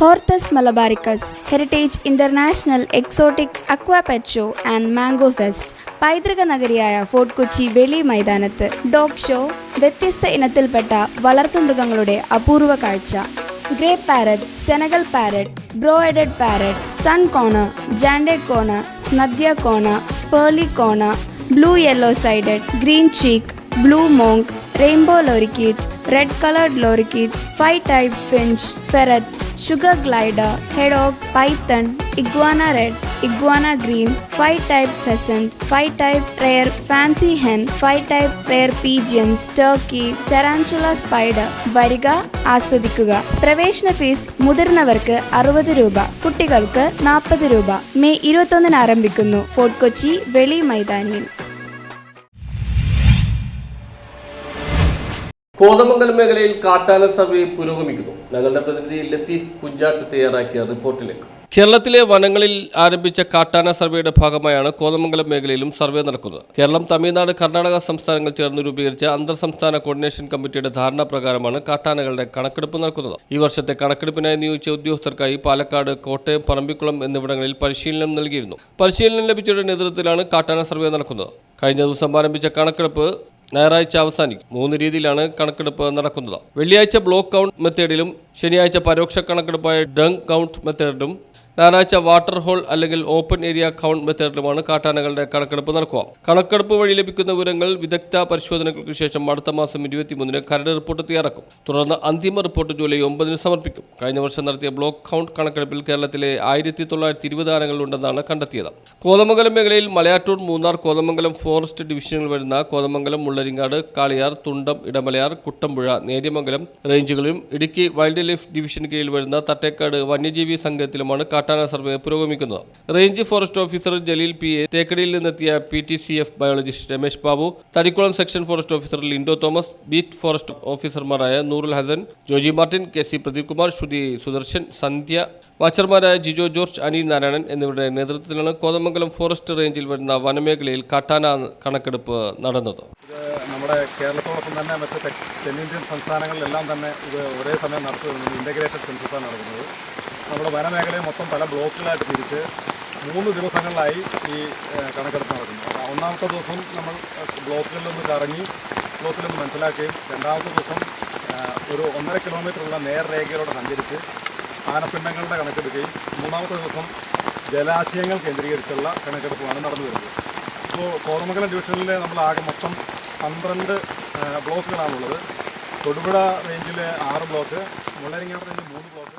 Hortus Malabaricus heritage international exotic aquapet show and mango fest പൈതൃക നഗരിയായ fort Kochi വെളി മൈതാനത്ത്. ഡോഗ് ഷോ വ്യത്യസ്ത ഇനത്തിൽപ്പെട്ട വളർത്തുമൃഗങ്ങളുടെ അപൂർവ കാഴ്ച. Grey parrot Senegal parrot braided parrot sun conure jenday conure nanday conure pearly conure blue yellow sided green cheek blue monk rainbow lorikeet red collared lorikeet five type finch ferret sugar glider hedgehog python iguana red iguana green five type pheasant, five type rare fancy hen five type rare pigeons turkey tarantula spider വരിക ആസ്വദിക്കുക. പ്രവേശന fees മുതിർന്നവർക്ക് അറുപത് രൂപ കുട്ടികൾക്ക് നാൽപ്പത് രൂപ. May ഇരുപത്തൊന്നിന് ആരംഭിക്കുന്നു. ഫോർട്ട് കൊച്ചി വെളി മൈതാനിയിൽ. കോതമംഗലം മേഖലയിൽ കാട്ടാന സർവേ പുരോഗമിക്കുന്നു. ഞങ്ങളുടെ പ്രതിനിധി ലത്തീഫ് കുഞ്ചാട്ട് തയ്യാറാക്കിയ റിപ്പോർട്ടിലേക്ക്. കേരളത്തിലെ വനങ്ങളിൽ ആരംഭിച്ച കാട്ടാന സർവേയുടെ ഭാഗമായാണ് കോതമംഗലം മേഖലയിലും സർവേ നടക്കുന്നത്. കേരളം തമിഴ്നാട് കർണാടക സംസ്ഥാനങ്ങൾ ചേർന്ന് രൂപീകരിച്ച അന്തർ സംസ്ഥാന കോർഡിനേഷൻ കമ്മിറ്റിയുടെ ധാരണ പ്രകാരമാണ് കാട്ടാനകളുടെ കണക്കെടുപ്പ് നടക്കുന്നത്. ഈ വർഷത്തെ കണക്കെടുപ്പിനായി നിയോഗിച്ച ഉദ്യോഗസ്ഥർക്കായി പാലക്കാട് കോട്ടയം പറമ്പിക്കുളം എന്നിവിടങ്ങളിൽ പരിശീലനം നൽകിയിരുന്നു. പരിശീലനം ലഭിച്ചവരുടെ നേതൃത്വത്തിലാണ് കാട്ടാന സർവേ നടക്കുന്നത്. കഴിഞ്ഞ ദിവസം ആരംഭിച്ച കണക്കെടുപ്പ് ഞായറാഴ്ച അവസാനിക്കും. മൂന്ന് രീതിയിലാണ് കണക്കെടുപ്പ് നടക്കുന്നത്. വെള്ളിയാഴ്ച ബ്ലോക്ക് കൗണ്ട് മെത്തേഡിലും ശനിയാഴ്ച പരോക്ഷ കണക്കെടുപ്പായ ഡങ് കൗണ്ട് മെത്തേഡിലും ഞായറാഴ്ച വാട്ടർ ഹോൾ അല്ലെങ്കിൽ ഓപ്പൺ ഏരിയ കൗണ്ട് മെത്തേഡിലുമാണ് കാട്ടാനകളുടെ കണക്കെടുപ്പ് നടക്കുക. കണക്കെടുപ്പ് വഴി ലഭിക്കുന്ന വിവരങ്ങൾ വിദഗ്ധ പരിശോധനകൾക്ക് ശേഷം അടുത്ത മാസം ഇരുപത്തിമൂന്നിന് കരട് റിപ്പോർട്ട് തയ്യാറാക്കും. തുടർന്ന് അന്തിമ റിപ്പോർട്ട് ജൂലൈ ഒമ്പതിന് സമർപ്പിക്കും. കഴിഞ്ഞ വർഷം നടത്തിയ ബ്ലോക്ക് കൗണ്ട് കണക്കെടുപ്പിൽ കേരളത്തിലെ ആയിരത്തി തൊള്ളായിരത്തി ഇരുപത് ആനകളുണ്ടെന്നാണ് കണ്ടെത്തിയത്. കോതമംഗലം മേഖലയിൽ മലയാറ്റൂർ മൂന്നാർ കോതമംഗലം ഫോറസ്റ്റ് ഡിവിഷനുകൾ വരുന്ന കോതമംഗലം മുള്ളരിങ്ങാട് കാളിയാർ തുണ്ടം ഇടമലയാർ കുട്ടമ്പുഴ നേര്യമംഗലം റേഞ്ചുകളിലും ഇടുക്കി വൈൽഡ് ലൈഫ് ഡിവിഷൻ കീഴിൽ വരുന്ന തട്ടേക്കാട് വന്യജീവി സംഘത്തിലുമാണ് കാട്ടാന സർവേ പുരോഗമിക്കുന്നത് range forest officer Jaleel P A തേക്കടിയിൽ നിന്നെത്തിയ P T C F biologist Ramesh Babu Thadikkulam section forest officer Lindo Thomas beat forest ഓഫീസർമാരായ നൂറുൽ ഹസൻ ജോജി മാർട്ടിൻ കെ സി പ്രദീപ് കുമാർ ശ്രുതി സുദർശൻ സന്ധ്യ വാച്ചർമാരായ ജിജോ ജോർജ് അനി നാരായണൻ എന്നിവരുടെ നേതൃത്വത്തിലാണ് കോതമംഗലം ഫോറസ്റ്റ് റേഞ്ചിൽ വരുന്ന വനമേഖലയിൽ കാട്ടാന കണക്കെടുപ്പ് നടന്നത്. നമ്മുടെ കേരളത്തോടൊപ്പം തന്നെ മറ്റ് തെന്നിന്ത്യൻ സംസ്ഥാനങ്ങളിലെല്ലാം തന്നെ ഇത് ഒരേ സമയം നടത്തുന്നത് ഇന്റഗ്രേറ്റഡ് സെൻസസാണ് നടക്കുന്നത്. നമ്മുടെ വനമേഖലയെ മൊത്തം പല ബ്ലോക്കുകളായിട്ട് തിരിച്ച് മൂന്ന് ദിവസങ്ങളിലായി ഈ കണക്കെടുപ്പ് നടക്കുന്നു. ഒന്നാമത്തെ ദിവസം നമ്മൾ ബ്ലോക്കുകളിലൊന്ന് കറങ്ങി ബ്ലോക്കിലൊന്ന് മനസ്സിലാക്കുകയും രണ്ടാമത്തെ ദിവസം ഒരു ഒന്നര കിലോമീറ്ററുള്ള നേർരേഖയിലൂടെ സഞ്ചരിച്ച് ആനപ്പിണ്ടങ്ങളുടെ കണക്കെടുക്കുകയും മൂന്നാമത്തെ ദിവസം ജലാശയങ്ങൾ കേന്ദ്രീകരിച്ചുള്ള കണക്കെടുപ്പുമാണ് നടന്നു വരുന്നത്. ഇപ്പോൾ കോതമംഗലം ഡിവിഷനിൽ നമ്മൾ ആകെ മൊത്തം പന്ത്രണ്ട് ബ്ലോക്കുകളാണുള്ളത്. തൊടുപുഴ റേഞ്ചിലെ ആറ് ബ്ലോക്ക് മുള്ളരിങ്ങാട് റേഞ്ചിൽ മൂന്ന് ബ്ലോക്ക്